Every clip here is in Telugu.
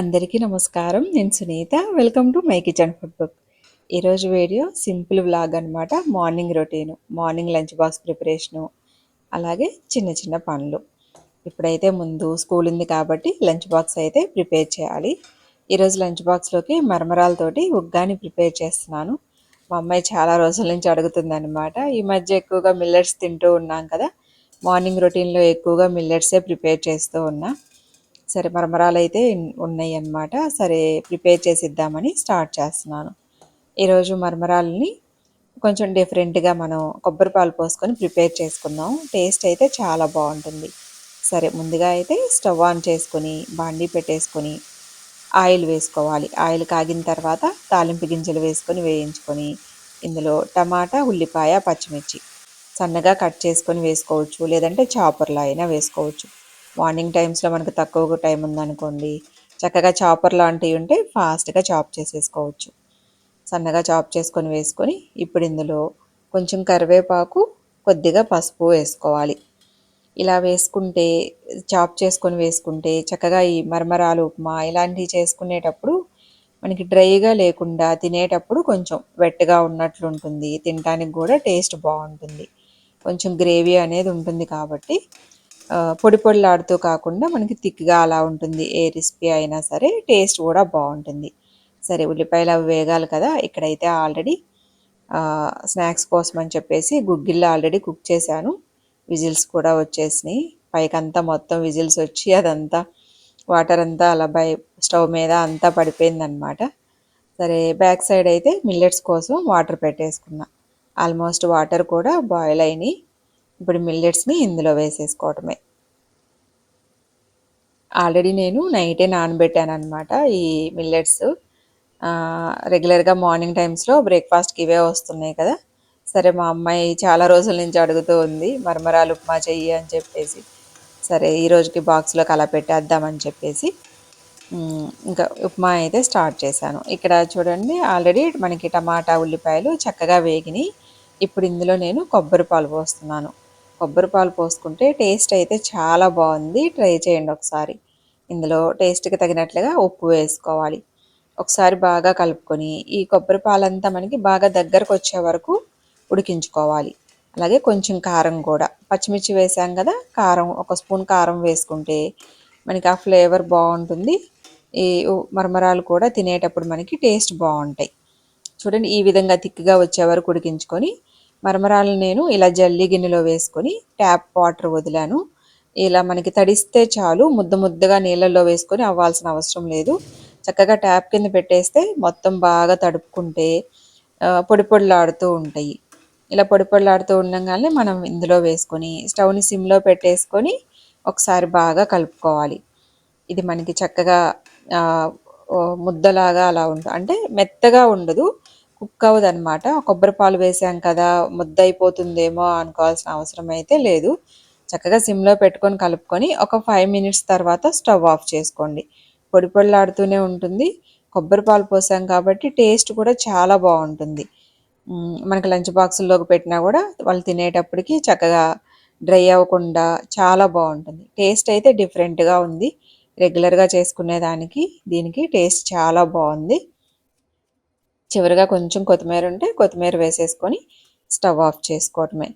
అందరికీ నమస్కారం. నేను Sunitha. Welcome to my kitchen food book. ఈరోజు వీడియో సింపుల్ వ్లాగ్ అనమాట morning routine. Morning lunch box preparation. అలాగే చిన్న చిన్న పనులు. ఇప్పుడైతే ముందు స్కూల్ ఉంది కాబట్టి లంచ్ బాక్స్ అయితే ప్రిపేర్ చేయాలి. ఈరోజు లంచ్ బాక్స్లోకి మరమరాలతోటి ఉగ్గాని ప్రిపేర్ చేస్తున్నాను. మా అమ్మాయి చాలా రోజుల నుంచి అడుగుతుంది అనమాట ఈ మధ్య ఎక్కువగా మిల్లెట్స్ తింటూ ఉన్నాం కదా. మార్నింగ్ రొటీన్లో ఎక్కువగా మిల్లెట్సే ప్రిపేర్ చేస్తూ ఉన్నా. సరే మరమరాలు అయితే ఉన్నాయి అన్నమాట సరే ప్రిపేర్ చేసిద్దామని స్టార్ట్ చేస్తున్నాను. ఈరోజు మరమరాలని కొంచెం డిఫరెంట్గా మనం కొబ్బరి పాలు పోసుకొని ప్రిపేర్ చేసుకుందాం. టేస్ట్ అయితే చాలా బాగుంటుంది. సరే ముందుగా అయితే స్టవ్ ఆన్ చేసుకొని బాండీ పెట్టేసుకొని ఆయిల్ వేసుకోవాలి. ఆయిల్ కాగిన తర్వాత తాలింపు గింజలు వేసుకొని వేయించుకొని ఇందులో టమాటా ఉల్లిపాయ పచ్చిమిర్చి సన్నగా కట్ చేసుకొని వేసుకోవచ్చు. లేదంటే చాపర్లో అయినా వేసుకోవచ్చు. మార్నింగ్ టైమ్స్లో మనకు తక్కువ టైం ఉందనుకోండి చక్కగా చాపర్ లాంటివి ఉంటే ఫాస్ట్గా చాప్ చేసేసుకోవచ్చు. సన్నగా చాప్ చేసుకొని వేసుకొని ఇప్పుడు ఇందులో కొంచెం కరివేపాకు కొద్దిగా పసుపు వేసుకోవాలి. ఇలా వేసుకుంటే చాప్ చేసుకొని వేసుకుంటే చక్కగా ఈ మరమరాలు ఉప్మా ఇలాంటివి చేసుకునేటప్పుడు మనకి డ్రైగా లేకుండా తినేటప్పుడు కొంచెం వెట్గా ఉన్నట్లు ఉంటుంది. తినడానికి కూడా టేస్ట్ బాగుంటుంది. కొంచెం గ్రేవీ అనేది ఉంటుంది కాబట్టి పొడి పొడిలాడుతూ కాకుండా మనకి థిక్గా అలా ఉంటుంది. ఏ రెసిపీ అయినా సరే టేస్ట్ కూడా బాగుంటుంది. సరే ఉల్లిపాయలు అవి వేగాలి కదా. ఇక్కడైతే ఆల్రెడీ స్నాక్స్ కోసం అని చెప్పేసి గుగ్గిళ్ళు ఆల్రెడీ కుక్ చేశాను. విజిల్స్ కూడా వచ్చేసినాయి. పైకంతా మొత్తం విజిల్స్ వచ్చి అదంతా వాటర్ అంతా అలా బై స్టవ్ మీద అంతా పడిపోయిందనమాట సరే బ్యాక్ సైడ్ అయితే మిల్లెట్స్ కోసం వాటర్ పెట్టేసుకున్నా. ఆల్మోస్ట్ వాటర్ కూడా బాయిల్ అయినాయి. ఇప్పుడు మిల్లెట్స్ని ఇందులో వేసేసుకోవటమే. ఆల్రెడీ నేను నైటే నానబెట్టాను అనమాట ఈ మిల్లెట్స్. రెగ్యులర్గా మార్నింగ్ టైమ్స్లో బ్రేక్ఫాస్ట్కి ఇవే వస్తున్నాయి కదా. సరే మా అమ్మాయి చాలా రోజుల నుంచి అడుగుతూ ఉంది మరమరాలు ఉప్మా చెయ్యి అని చెప్పేసి. సరే ఈ రోజుకి బాక్స్లోకి అలా పెట్టేద్దామని చెప్పేసి. ఇంకా ఉప్మా అయితే స్టార్ట్ చేశాను. ఇక్కడ చూడండి ఆల్రెడీ మనకి టమాటా ఉల్లిపాయలు చక్కగా వేగినాయి. ఇప్పుడు ఇందులో నేను కొబ్బరి పాలు పోస్తున్నాను. కొబ్బరి పాలు పోసుకుంటే టేస్ట్ అయితే చాలా బాగుంది. ట్రై చేయండి ఒకసారి. ఇందులో టేస్ట్కి తగినట్లుగా ఉప్పు వేసుకోవాలి. ఒకసారి బాగా కలుపుకొని ఈ కొబ్బరి పాలంతా మనకి బాగా దగ్గరకు వచ్చే వరకు ఉడికించుకోవాలి. అలాగే కొంచెం కారం కూడా. పచ్చిమిర్చి వేసాం కదా కారం ఒక స్పూన్ కారం వేసుకుంటే మనకి ఆ ఫ్లేవర్ బాగుంటుంది. ఈ మరమరాలు కూడా తినేటప్పుడు మనకి టేస్ట్ బాగుంటాయి. చూడండి ఈ విధంగా థిక్గా వచ్చే వరకు ఉడికించుకొని మరమరాలు నేను ఇలా జల్లి గిన్నెలో వేసుకొని ట్యాప్ వాటర్ వదిలాను. ఇలా మనకి తడిస్తే చాలు ముద్ద ముద్దగా నీళ్ళల్లో వేసుకొని అవ్వాల్సిన అవసరం లేదు. చక్కగా ట్యాప్ కింద పెట్టేస్తే మొత్తం బాగా తడుపుకుంటే పొడి పొడిలాడుతూ ఉంటాయి. ఇలా పొడి పొడిలాడుతూ ఉండగానే మనం ఇందులో వేసుకొని స్టవ్ని సిమ్లో పెట్టేసుకొని ఒకసారి బాగా కలుపుకోవాలి. ఇది మనకి చక్కగా ముద్దలాగా అలా ఉంటుంది అంటే మెత్తగా ఉండదు. కుక్ అవ్వదనమాట కొబ్బరి పాలు వేసాం కదా ముద్ద అయిపోతుందేమో అనుకోవాల్సిన అవసరం అయితే లేదు. చక్కగా సిమ్లో పెట్టుకొని కలుపుకొని ఒక ఫైవ్ మినిట్స్ తర్వాత స్టవ్ ఆఫ్ చేసుకోండి. పొడి పొడిలాడుతూనే ఉంటుంది. కొబ్బరి పాలు పోసాం కాబట్టి టేస్ట్ కూడా చాలా బాగుంటుంది. మనకి లంచ్ బాక్సుల్లోకి పెట్టినా కూడా వాళ్ళు తినేటప్పటికి చక్కగా డ్రై అవ్వకుండా చాలా బాగుంటుంది. టేస్ట్ అయితే డిఫరెంట్గా ఉంది. రెగ్యులర్గా చేసుకునే దానికి దీనికి టేస్ట్ చాలా బాగుంది. చివరిగా కొంచెం కొత్తిమీర ఉంటే కొత్తిమీర వేసేసుకొని స్టవ్ ఆఫ్ చేసుకోవటమే.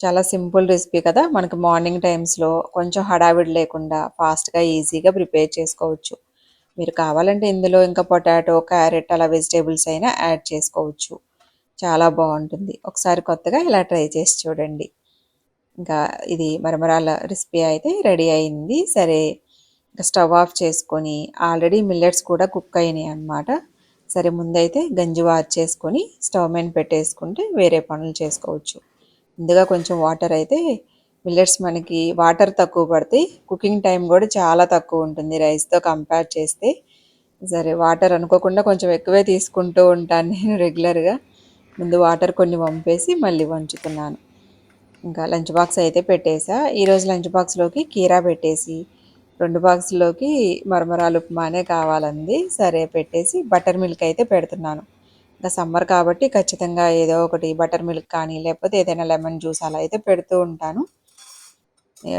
చాలా సింపుల్ రెసిపీ కదా. మనకి మార్నింగ్ టైమ్స్లో కొంచెం హడావిడి లేకుండా ఫాస్ట్గా ఈజీగా ప్రిపేర్ చేసుకోవచ్చు. మీరు కావాలంటే ఇందులో ఇంకా పొటాటో క్యారెట్ అలా వెజిటేబుల్స్ అయినా యాడ్ చేసుకోవచ్చు. చాలా బాగుంటుంది. ఒకసారి కొత్తగా ఇలా ట్రై చేసి చూడండి. ఇంకా ఇది మరమరాల రెసిపీ అయితే రెడీ అయింది. సరే ఇంకా స్టవ్ ఆఫ్ చేసుకొని ఆల్రెడీ మిల్లెట్స్ కూడా కుక్ అయినాయి అనమాట సరే ముందైతే గంజి వార్చేసుకొని స్టవ్ మీద పెట్టేసుకుంటే వేరే పనులు చేసుకోవచ్చు. ముందుగా కొంచెం వాటర్ అయితే మిల్లెట్స్ మనకి వాటర్ తక్కువ పడతాయి కుకింగ్ టైం కూడా చాలా తక్కువ ఉంటుంది రైస్తో కంపేర్ చేస్తే. సరే వాటర్ అనుకోకుండా కొంచెం ఎక్కువే తీసుకుంటూ ఉంటాను నేను రెగ్యులర్గా. ముందు వాటర్ కొన్ని పంపేసి మళ్ళీ వంచుతున్నాను. ఇంకా లంచ్ బాక్స్ అయితే పెట్టేసా. ఈరోజు లంచ్ బాక్స్లోకి కీరా పెట్టేసి రెండు బాక్స్లోకి మరమరాలు ఉప్మానే కావాలంది. సరే పెట్టేసి బటర్ మిల్క్ అయితే పెడుతున్నాను. ఇంకా సమ్మర్ కాబట్టి ఖచ్చితంగా ఏదో ఒకటి బటర్ మిల్క్ కానీ లేకపోతే ఏదైనా లెమన్ జ్యూస్ అలా అయితే పెడుతూ ఉంటాను.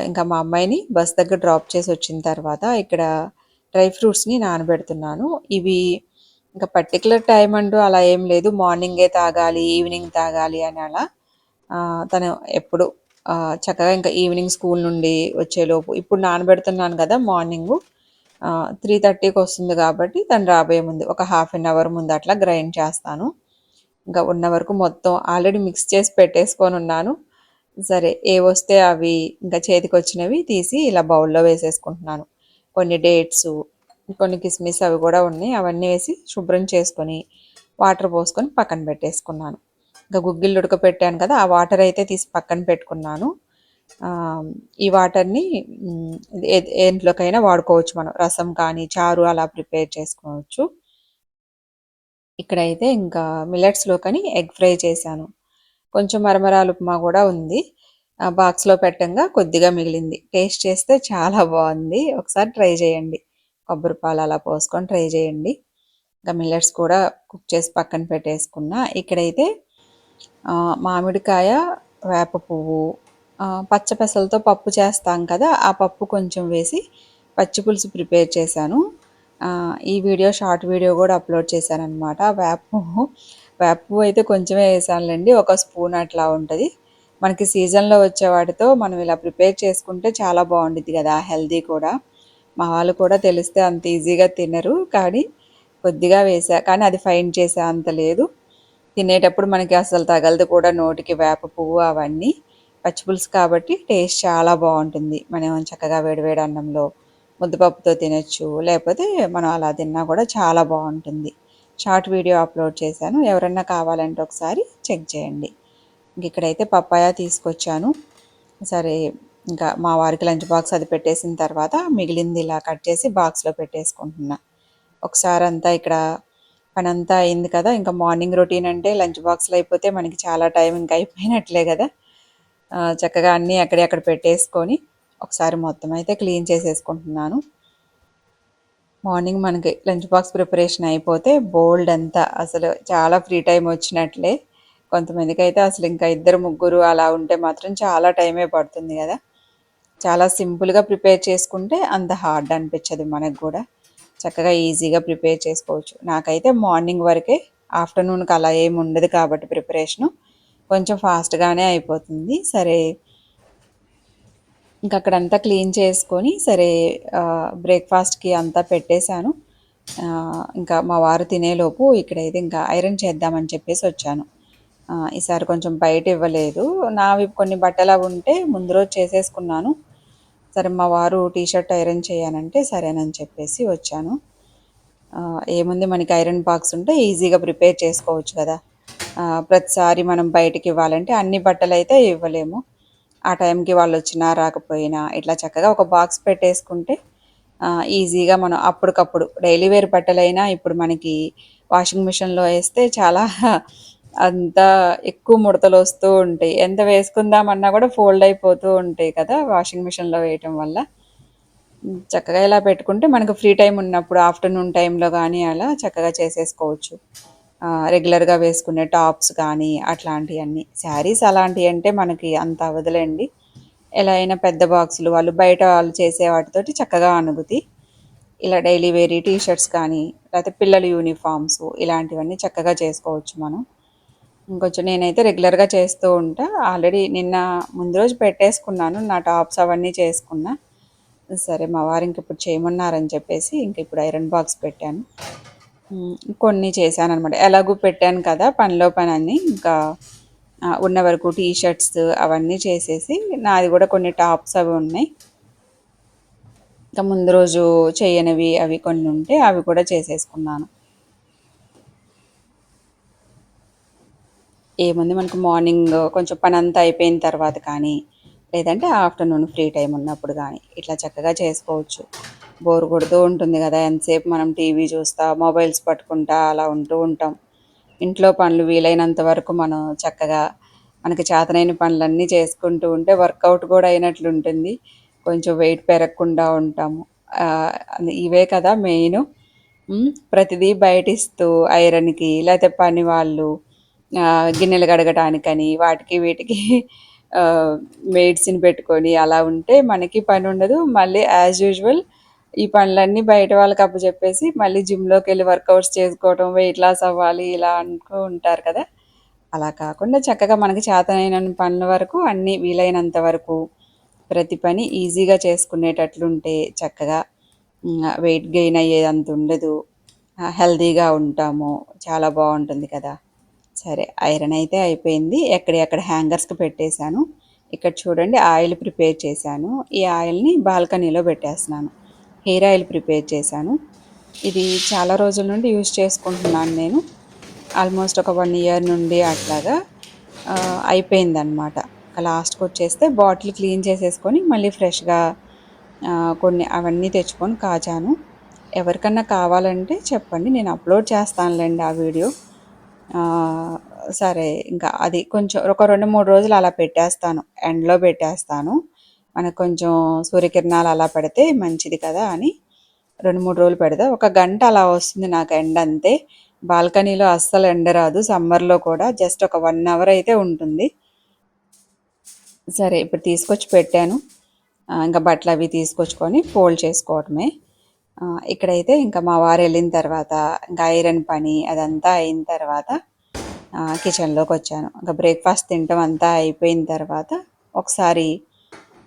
ఇంకా మా అమ్మాయిని బస్ దగ్గర డ్రాప్ చేసి వచ్చిన తర్వాత ఇక్కడ డ్రై ఫ్రూట్స్ని నానబెడుతున్నాను. ఇవి ఇంకా పర్టికులర్ టైం అంటూ అలా ఏం లేదు. మార్నింగే తాగాలి ఈవినింగ్ తాగాలి అని అలా తను ఎప్పుడు చక్కగా ఇంకా ఈవినింగ్ స్కూల్ నుండి వచ్చేలోపు ఇప్పుడు నానబెడుతున్నాను కదా మార్నింగ్. త్రీ థర్టీకి వస్తుంది కాబట్టి తను రాబోయే ముందు ఒక హాఫ్ అన్ అవర్ ముందు అట్లా గ్రైండ్ చేస్తాను. ఇంకా ఉన్న వరకు మొత్తం ఆల్రెడీ మిక్స్ చేసి పెట్టేసుకొని ఉన్నాను. సరే ఏ వస్తే అవి ఇంకా చేతికి వచ్చినవి తీసి ఇలా బౌల్లో వేసేసుకుంటున్నాను. కొన్ని డేట్స్ కొన్ని కిస్మిస్ అవి కూడా ఉన్నాయి. అవన్నీ వేసి శుభ్రం చేసుకొని వాటర్ పోసుకొని పక్కన పెట్టేసుకున్నాను. ఇంకా గుగ్గిళ్ళు ఉడకపెట్టాను కదా ఆ వాటర్ అయితే తీసి పక్కన పెట్టుకున్నాను. ఈ వాటర్ని ఏంట్లోకైనా వాడుకోవచ్చు మనం. రసం కానీ చారు అలా ప్రిపేర్ చేసుకోవచ్చు. ఇక్కడైతే ఇంకా మిల్లెట్స్లో కానీ ఎగ్ ఫ్రై చేశాను. కొంచెం మరమరాలు ఉప్మా కూడా ఉంది. బాక్స్లో పెట్టంగా కొద్దిగా మిగిలింది. టేస్ట్ చేస్తే చాలా బాగుంది. ఒకసారి ట్రై చేయండి. కొబ్బరి పాలు అలా పోసుకొని ట్రై చేయండి. ఇంకా మిల్లెట్స్ కూడా కుక్ చేసి పక్కన పెట్టేసుకున్న. ఇక్కడైతే మామిడికాయ వేప పువ్వు పచ్చపెసలతో పప్పు చేస్తాం కదా ఆ పప్పు కొంచెం వేసి పచ్చి పులుసు ప్రిపేర్ చేశాను. ఈ వీడియో షార్ట్ వీడియో కూడా అప్లోడ్ చేశాను అనమాట వేప పువ్వు వేప పువ్వు అయితే కొంచెమే వేసానులేండి ఒక స్పూన్ అట్లా ఉంటుంది. మనకి సీజన్లో వచ్చే వాటితో మనం ఇలా ప్రిపేర్ చేసుకుంటే చాలా బాగుంటుంది కదా హెల్దీ కూడా. మా వాళ్ళు కూడా తెలిస్తే అంత ఈజీగా తినరు కానీ కొద్దిగా వేసా కానీ అది ఫైన్ చేసే అంత లేదు. తినేటప్పుడు మనకి అసలు తగలదు కూడా నోటికి వేప పువ్వు అవన్నీ. పచ్చిపులుసు కాబట్టి టేస్ట్ చాలా బాగుంటుంది. మనం చక్కగా వేడివేడి అన్నంలో ముద్దపప్పుతో తినచ్చు లేకపోతే మనం అలా తిన్నా కూడా చాలా బాగుంటుంది. షార్ట్ వీడియో అప్లోడ్ చేశాను. ఎవరన్నా కావాలంటే ఒకసారి చెక్ చేయండి. ఇంక ఇక్కడైతే పప్పాయ తీసుకొచ్చాను. సరే ఇంకా మా వారికి లంచ్ బాక్స్ అది పెట్టేసిన తర్వాత మిగిలింది ఇలా కట్ చేసి బాక్స్లో పెట్టేసుకుంటున్నా. ఒకసారి అంతా ఇక్కడ పని అంతా అయింది కదా. ఇంకా మార్నింగ్ రొటీన్ అంటే లంచ్ బాక్స్లో అయిపోతే మనకి చాలా టైం ఇంకా అయిపోయినట్లే కదా. చక్కగా అన్నీ అక్కడెక్కడ పెట్టేసుకొని ఒకసారి మొత్తం అయితే క్లీన్ చేసేసుకుంటున్నాను. మార్నింగ్ మనకి లంచ్ బాక్స్ ప్రిపరేషన్ అయిపోతే బోల్డ్ అంతా అసలు చాలా ఫ్రీ టైం వచ్చినట్లే. కొంతమందికి అయితే అసలు ఇంకా ఇద్దరు ముగ్గురు అలా ఉంటే మాత్రం చాలా టైమే పడుతుంది కదా. చాలా సింపుల్గా ప్రిపేర్ చేసుకుంటే అంత హార్డ్ అనిపించదు మనకు కూడా. చక్కగా ఈజీగా ప్రిపేర్ చేసుకోవచ్చు. నాకైతే మార్నింగ్ వరకే ఆఫ్టర్నూన్కి అలా ఏమి ఉండదు కాబట్టి ప్రిపరేషను. కొంచెం ఫాస్ట్గానే అయిపోతుంది. సరే ఇంకా అక్కడంతా క్లీన్ చేసుకొని సరే బ్రేక్ఫాస్ట్కి అంతా పెట్టేశాను. ఇంకా మా వారు తినేలోపు ఇక్కడైతే ఇంకా ఐరన్ చేద్దామని చెప్పేసి వచ్చాను. ఈసారి కొంచెం బయట ఇవ్వలేదు. నావి కొన్ని బట్టలు అవి ఉంటే ముందు రోజు చేసేసుకున్నాను. సరే మా వారు టీషర్ట్ ఐరన్ చేయనంటే సరేనని చెప్పేసి వచ్చాను. ఏముంది మనకి ఐరన్ బాక్స్ ఉంటే ఈజీగా ప్రిపేర్ చేసుకోవచ్చు కదా. ప్రతిసారి మనం బయటికి ఇవ్వాలంటే అన్ని బట్టలు అయితే ఇవ్వలేము. ఆ టైంకి వాళ్ళు వచ్చినా రాకపోయినా ఇట్లా చక్కగా ఒక బాక్స్ పెట్టేసుకుంటే ఈజీగా మనం అప్పటికప్పుడు డైలీ వేర్ బట్టలైనా ఇప్పుడు మనకి వాషింగ్ మిషన్లో వేస్తే చాలా అంతా ఎక్కువ ముడతలు వస్తూ ఉంటాయి. ఎంత వేసుకుందామన్నా కూడా ఫోల్డ్ అయిపోతూ ఉంటాయి కదా వాషింగ్ మిషన్లో వేయటం వల్ల. చక్కగా ఇలా పెట్టుకుంటే మనకు ఫ్రీ టైం ఉన్నప్పుడు ఆఫ్టర్నూన్ టైంలో కానీ అలా చక్కగా చేసేసుకోవచ్చు. రెగ్యులర్గా వేసుకునే టాప్స్ కానీ అట్లాంటివన్నీ. శారీస్ అలాంటివి అంటే మనకి అంత వదిలేండి ఎలా అయినా పెద్ద బాక్సులు వాళ్ళు బయట వాళ్ళు చేసే వాటితోటి చక్కగా అనుగుతాయి ఇలా డైలీ వేరీ టీ షర్ట్స్ కానీ లేకపోతే పిల్లల యూనిఫామ్స్ ఇలాంటివన్నీ చక్కగా చేసుకోవచ్చు మనం. ఇంకొంచెం నేనైతే రెగ్యులర్గా చేస్తూ ఉంటా. ఆల్రెడీ నిన్న ముందు రోజు పెట్టేసుకున్నాను. నా టాప్స్ అవన్నీ చేసుకున్నా. సరే మా వారు ఇంక ఇప్పుడు చేయమన్నారని చెప్పేసి ఇంక ఇప్పుడు ఐరన్ బాక్స్ పెట్టాను. కొన్ని చేశాను అనమాట ఎలాగూ పెట్టాను కదా పనిలో పని అన్ని ఇంకా ఉన్న వరకు టీ షర్ట్స్ అవన్నీ చేసేసి నాది కూడా కొన్ని టాప్స్ అవి ఉన్నాయి. ఇంకా ముందు రోజు చేయనివి అవి కొన్ని ఉంటే అవి కూడా చేసేసుకున్నాను. ఏముంది? మనకు మార్నింగ్ కొంచెం పని అంతా అయిపోయిన తర్వాత కానీ లేదంటే ఆఫ్టర్నూన్ ఫ్రీ టైం ఉన్నప్పుడు కానీ ఇట్లా చక్కగా చేసుకోవచ్చు. బోర్ కొడుతూ ఉంటుంది కదా ఎంతసేపు మనం టీవీ చూస్తా మొబైల్స్ పట్టుకుంటా అలా ఉంటూ ఉంటాం. ఇంట్లో పనులు వీలైనంత వరకు మనం చక్కగా మనకి చేతనైన పనులన్నీ చేసుకుంటూ ఉంటే వర్కౌట్ కూడా అయినట్లు ఉంటుంది. కొంచెం వెయిట్ పెరగకుండా ఉంటాము. ఇవే కదా మెయిన్. ప్రతిదీ బయటిస్తూ ఐరన్కి లేకపోతే పని వాళ్ళు గిన్నెలు కడగటానికని వాటికి వీటికి మెడిసిన్ పెట్టుకొని అలా ఉంటే మనకి పని ఉండదు. మళ్ళీ యాజ్ యూజువల్ ఈ పనులన్నీ బయట వాళ్ళకి అప్పచెప్పేసి మళ్ళీ జిమ్లోకి వెళ్ళి వర్కౌట్స్ చేసుకోవటం వెయిట్ లాస్ అవ్వాలి ఇలా అనుకో ఉంటారు కదా. అలా కాకుండా చక్కగా మనకి చేతనైన పనుల వరకు అన్నీ వీలైనంత వరకు ప్రతి పని ఈజీగా చేసుకునేటట్లుంటే చక్కగా వెయిట్ గెయిన్ అయ్యేదంత ఉండదు. హెల్తీగా ఉంటాము. చాలా బాగుంటుంది కదా. సరే ఐరన్ అయితే అయిపోయింది. ఎక్కడెక్కడ హ్యాంగర్స్కి పెట్టేశాను. ఇక్కడ చూడండి ఆయిల్ ప్రిపేర్ చేశాను. ఈ ఆయిల్ని బాల్కనీలో పెట్టేస్తున్నాను. హెయిర్ ఆయిల్ ప్రిపేర్ చేశాను. ఇది చాలా రోజుల నుండి యూజ్ చేసుకుంటున్నాను నేను. ఆల్మోస్ట్ ఒక వన్ ఇయర్ నుండి అట్లాగా అయిపోయిందనమాట లాస్ట్కి వచ్చేస్తే బాటిల్ క్లీన్ చేసేసుకొని మళ్ళీ ఫ్రెష్గా కొన్ని అవన్నీ తెచ్చుకొని కాచాను. ఎవరికన్నా కావాలంటే చెప్పండి నేను అప్లోడ్ చేస్తానులేండి ఆ వీడియో. సరే ఇంకా అది కొంచెం ఒక రెండు మూడు రోజులు అలా పెట్టేస్తాను. ఎండలో పెట్టేస్తాను. మనకు కొంచెం సూర్యకిరణాలు అలా పెడితే మంచిది కదా అని రెండు మూడు రోజులు పెడతా. ఒక గంట అలా వస్తుంది నాకు ఎండ అంతే. బాల్కనీలో అస్సలు ఎండ రాదు. సమ్మర్లో కూడా జస్ట్ ఒక వన్ అవర్ అయితే ఉంటుంది. సరే ఇప్పుడు తీసుకొచ్చి పెట్టాను. ఇంకా బట్టలు అవి తీసుకొచ్చుకొని ఫోల్డ్ చేసుకోవటమే. ఇక్కడైతే ఇంకా మా వారు వెళ్ళిన తర్వాత ఇంకా ఐరన్ పని అదంతా అయిన తర్వాత కిచెన్లోకి వచ్చాను. ఇంకా బ్రేక్ఫాస్ట్ తినటం అంతా అయిపోయిన తర్వాత ఒకసారి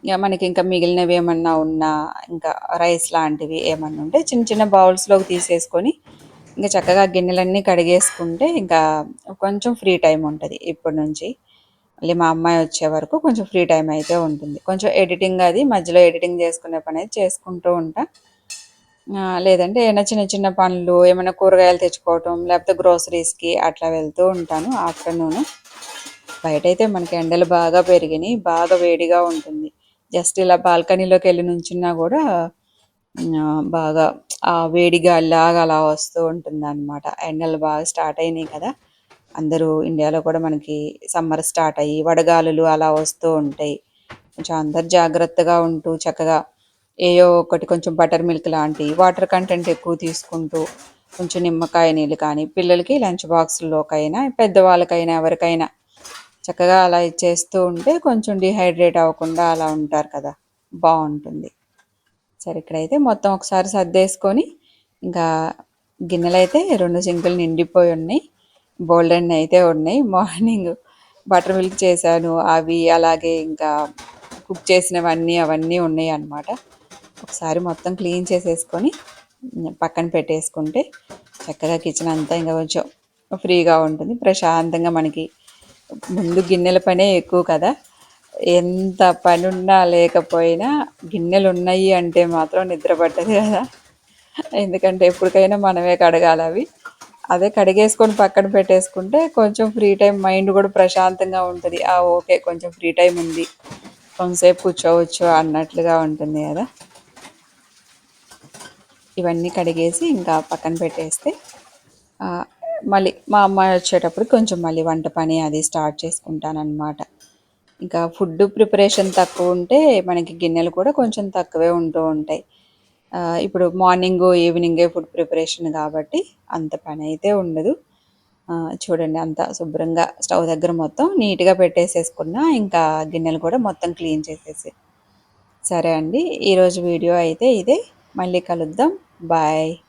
ఇక మనకి ఇంకా మిగిలినవి ఏమన్నా ఉన్నా ఇంకా రైస్ లాంటివి ఏమన్నా ఉంటే చిన్న చిన్న బౌల్స్లోకి తీసేసుకొని ఇంకా చక్కగా గిన్నెలన్నీ కడిగేసుకుంటే ఇంకా కొంచెం ఫ్రీ టైం ఉంటుంది ఇప్పటి నుంచి. మళ్ళీ మా అమ్మాయి వచ్చే వరకు కొంచెం ఫ్రీ టైం అయితే ఉంటుంది. కొంచెం ఎడిటింగ్ అది మధ్యలో ఎడిటింగ్ చేసుకునే పని అయితే చేసుకుంటూ ఉంటాను లేదంటే ఏమైనా చిన్న చిన్న పనులు ఏమైనా కూరగాయలు తెచ్చుకోవటం లేకపోతే గ్రోసరీస్కి అట్లా వెళ్తూ ఉంటాను ఆఫ్టర్నూన్. బయట అయితే మనకి ఎండలు బాగా పెరిగినాయి బాగా వేడిగా ఉంటుంది. జస్ట్ ఇలా బాల్కనీలోకి వెళ్ళి నుంచున్నా కూడా బాగా ఆ వేడిగా లాగా అలా వస్తూ ఉంటుంది అనమాట ఎండలు బాగా స్టార్ట్ అయినాయి కదా. అందరూ ఇండియాలో కూడా మనకి సమ్మర్ స్టార్ట్ అయ్యి వడగాలులు అలా వస్తూ ఉంటాయి. కొంచెం అందరు జాగ్రత్తగా ఉంటూ చక్కగా ఏయో ఒకటి కొంచెం బటర్ మిల్క్ లాంటి వాటర్ కంటెంట్ ఎక్కువ తీసుకుంటూ కొంచెం నిమ్మకాయ నీళ్ళు కానీ పిల్లలకి లంచ్ బాక్సుల్లోకైనా పెద్దవాళ్ళకైనా ఎవరికైనా చక్కగా అలా ఇచ్చేస్తూ ఉంటే కొంచెం డిహైడ్రేట్ అవ్వకుండా అలా ఉంటారు కదా బాగుంటుంది. సరే ఇక్కడైతే మొత్తం ఒకసారి సర్దేసుకొని ఇంకా గిన్నెలు అయితే రెండు సింకులు నిండిపోయి ఉన్నాయి. బోల్డెన్ అయితే ఉన్నాయి. మార్నింగ్ బటర్ మిల్క్ చేశాను. అవి అలాగే ఇంకా కుక్ చేసినవన్నీ అవన్నీ ఉన్నాయి అన్నమాట. ఒకసారి మొత్తం క్లీన్ చేసేసుకొని పక్కన పెట్టేసుకుంటే చక్కగా కిచెన్ అంతా ఇంకా కొంచెం ఫ్రీగా ఉంటుంది. ప్రశాంతంగా మనకి ముందు గిన్నెల పనే ఎక్కువ కదా. ఎంత పని ఉన్నా లేకపోయినా గిన్నెలు ఉన్నాయి అంటే మాత్రం నిద్ర పట్టదు కదా. ఎందుకంటే ఎప్పటికైనా మనమే కడగాలి అవి. అదే కడిగేసుకొని పక్కన పెట్టేసుకుంటే కొంచెం ఫ్రీ టైం మైండ్ కూడా ప్రశాంతంగా ఉంటుంది. ఆ ఓకే కొంచెం ఫ్రీ టైం ఉంది. కొంతసేపు కూర్చోవచ్చు అన్నట్లుగా ఉంటుంది కదా. ఇవన్నీ కడిగేసి ఇంకా పక్కన పెట్టేస్తే మళ్ళీ మా అమ్మ వచ్చేటప్పుడు కొంచెం మళ్ళీ వంట పని అది స్టార్ట్ చేసుకుంటానమాట ఇంకా ఫుడ్ ప్రిపరేషన్ తక్కువ ఉంటే మనకి గిన్నెలు కూడా కొంచెం తక్కువే ఉంటూ ఉంటాయి. ఇప్పుడు మార్నింగ్ ఈవినింగే ఫుడ్ ప్రిపరేషన్ కాబట్టి అంత పని అయితే ఉండదు. చూడండి అంత శుభ్రంగా స్టవ్ దగ్గర మొత్తం నీట్గా పెట్టేసేసుకున్న ఇంకా గిన్నెలు కూడా మొత్తం క్లీన్ చేసేసి. సరే అండి ఈరోజు వీడియో అయితే ఇదే. మళ్ళీ కలుద్దాం. Bye.